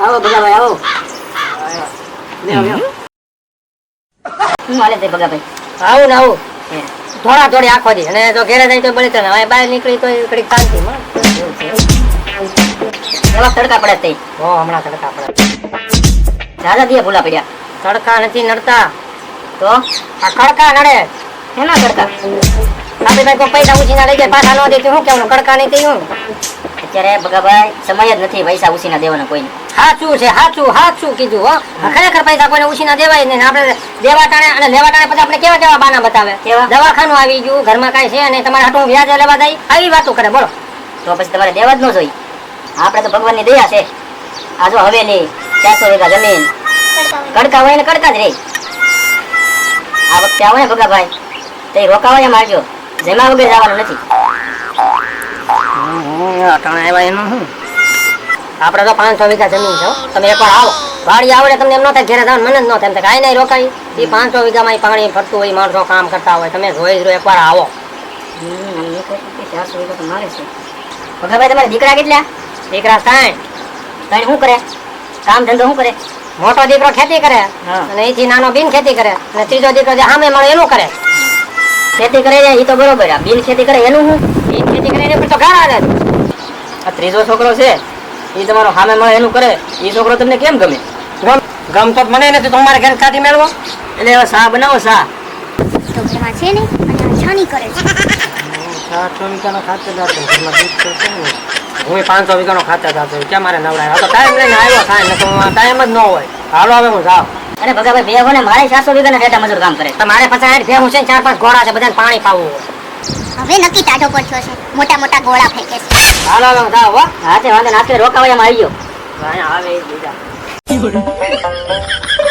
આવો ભગાભાઈ આવો. લ્યો, લ્યો. શું હાલે છે ભગાભાઈ? આવું ને આવું. થોડા થોડી આખો દી અને જો ઘેરે જાય તો બળી તો હવે બહાર નીકળી તો ઘડીક શાંતિ એવા તડકા પડે તે હો હમણાં તડકા પડે દાદા દિયા ભૂલા પડ્યા. તડકા નથી નડતા. તો? આ કડકા નડે. એના કરતા. આપણે ભાઈ કોઈ પૈસા ઉછીના લઈ જાય પાછા ન દે તો શું કેવું કડકા નહીં થઈ હું. અત્યારે ભગાભાઈ સમય જ નથી પૈસા ઉછીના દેવાના કોઈ સાચું છે સાચું સાચું કીધું હો. ખરેખર પૈસા કોઈને ઉછીના દેવાય નહીં. આપણે દેવા ટાણે અને લેવા ટાણે પછી આપણે કેવા કેવા બાના બતાવે? કેવા? દવાખાનું આવી ગયું ઘરમાં કાંઈ છે અને તમારે હાટું વ્યાજ લેવા જાય આવી વાતો કરે બોલો. તો પછી તમારે દેવા જ ન જોઈ આપણે તો ભગવાનની દયા છે. આ જો હવેલી ચારસો વીઘા જમીન. કડકા હોય ને કડકા જ રહી. આ વખતે આવો ને ભગાભાઈ. તો એ રોકાવા મારજો. જેમાં વગર જવાનું નથી. અટાણે આવ્યા એનું શું આપણે તો પાંચસો વીઘા જમીન છો. તમે એકવાર આવો. વાડી આવડે તમને એમ ન થાય ઘેરે જવાનું મને જ ન થાય. એમ કાંઈ નહીં રોકાય. એ પાંચસો વીઘામાં પાણી ફરતું હોય માણસો કામ કરતા હોય. તમે જોઈ જ રહ્યો એકવાર આવો. ચારસો વીઘા તો મારે છે. ભગાભાઈ તમારા દીકરા કેટલા? દીકરા સાઠ. તારે શું કરે? કામ ધંધો શું કરે? મોટો દીકરો ખેતી કરે અને એથી નાનો બિન ખેતી કરે અને ત્રીજો દીકરો જે સામે મળે એનું કરે. ખેતી કરે છે એ તો બરોબર. આ બિન ખેતી કરે એનું શું બિન ખેતી કરે પણ તો ઘણા ને આ ત્રીજો છોકરો છે એ તમારો સામે મળે એનું કરે. એ છોકરો તમને કેમ ગમે? ગમ ગમતો તો મને નથી તમારે ઘેર ખાતી મેળવો. એટલે હવે શા બનાવો શા તો ઘરમાં છે ને અને કરે હું પાંચસો વીઘાનો ખાતેદાર જાતો ક્યાં મારે નવડાય આ તો ટાઈમ લઈને આવ્યો થાય ને તો ટાઈમ જ ન હોય. હાલો હવે હું જાઉં. અરે ભગાભાઈ બે હોય ને મારે ચારસો વીઘાના હેઠા મજૂર કામ કરે તો મારે પચાસ આઠ ભેગું છે ચાર પાંચ ઘોડા છે બધાને પાણી પાવું હવે નક્કી ટાઢો પડ્યો છે. મોટા મોટા ગોળા ફેંકે છે. હાલો હાલો હું હો. હાથે વાંધો નાખે રોકાવા એમ આવી ગયો. આવે એ બીજા.